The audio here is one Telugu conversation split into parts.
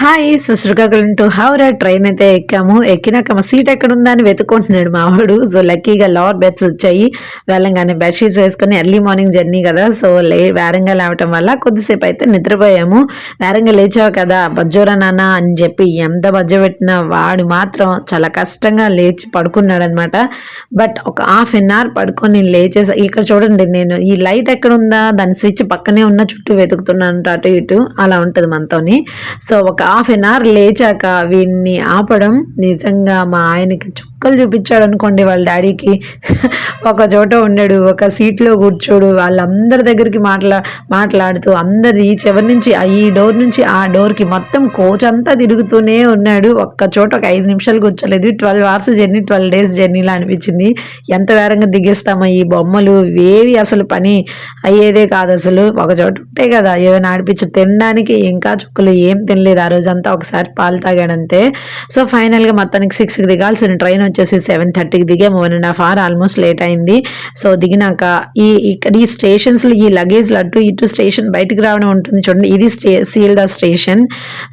హాయ్ సుశ్రుకకులు టు హౌరా. ట్రైన్ అయితే ఎక్కాము. ఎక్కినాక మా సీట్ ఎక్కడుందా అని వెతుకుంటున్నాడు మావాడు. సో లక్కీగా లోవర్ బెడ్స్ వచ్చాయి. వెళ్ళంగానే బెడ్షీట్స్ వేసుకొని ఎర్లీ మార్నింగ్ జర్నీ కదా. సో లే వేరంగా లేవటం వల్ల కొద్దిసేపు అయితే నిద్రపోయాము. వేరంగా లేచావు కదా బజ్జోరా నాన్న అని చెప్పి ఎంత బజ్జ పెట్టినా వాడు మాత్రం చాలా కష్టంగా లేచి పడుకున్నాడనమాట. బట్ ఒక హాఫ్ అన్ అవర్ పడుకొని లేచేసా. ఇక్కడ చూడండి నేను ఈ లైట్ ఎక్కడుందా? దాని స్విచ్ పక్కనే ఉన్న చుట్టూ వెతుకుతున్నాను అటు ఇటు. అలా ఉంటుంది మనతోని. సో ఒక హాఫ్ అన్ అవర్ లేచాక వీడిని ఆపడం నిజంగా మా ఆయనకి చుక్కలు చూపించాడు అనుకోండి వాళ్ళ డాడీకి. ఒక చోట ఉన్నాడు ఒక సీట్లో కూర్చోడు వాళ్ళందరి దగ్గరికి మాట్లా మాట్లాడుతూ అందరి చివరి నుంచి ఈ డోర్ నుంచి ఆ డోర్కి మొత్తం కోచ్ అంతా తిరుగుతూనే ఉన్నాడు. ఒక్క చోట ఒక ఐదు నిమిషాలు కూర్చోలేదు. Twelve hours journey twelve days జర్నీలా అనిపించింది. ఎంత వేరంగా దిగేస్తామో ఈ బొమ్మలు ఏవి అసలు పని అయ్యేదే కాదు అసలు. ఒక చోట ఉంటాయి కదా ఏమైనా ఆడిపించు తినడానికి ఇంకా చుక్కలు ఏం తినలేదు ఆ రోజంతా ఒకసారి పాలు తాగాడంతే సో ఫైనల్గా మొత్తానికి సిక్స్కి దిగాల్సిన ట్రైన్ వచ్చేసి సెవెన్ థర్టీకి దిగాము. One and half hour almost late అయింది. సో దిగినాక ఈ ఇక్కడ ఈ స్టేషన్స్లో ఈ లగేజ్ అటు ఇటు స్టేషన్ బయటకు రావడం ఉంటుంది చూడండి. ఇది స్టే సీల్దా స్టేషన్.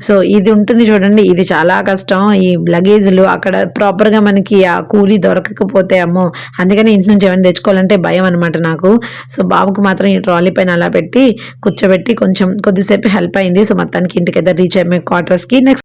సో ఇది ఉంటుంది చూడండి. ఇది చాలా కష్టం. ఈ లగేజ్లు అక్కడ ప్రాపర్గా మనకి ఆ కూలీ దొరకకపోతే అమ్మో! అందుకని ఇంటి నుంచి ఏమైనా తెచ్చుకోవాలంటే భయం అనమాట నాకు. సో బాబుకు మాత్రం ఈ ట్రాలీ పైన అలా పెట్టి కూర్చోబెట్టి కొంచెం కొద్దిసేపు హెల్ప్ అయింది. సో మొత్తానికి ఇంటికి రీచ్ అయ్యాము. quarter skin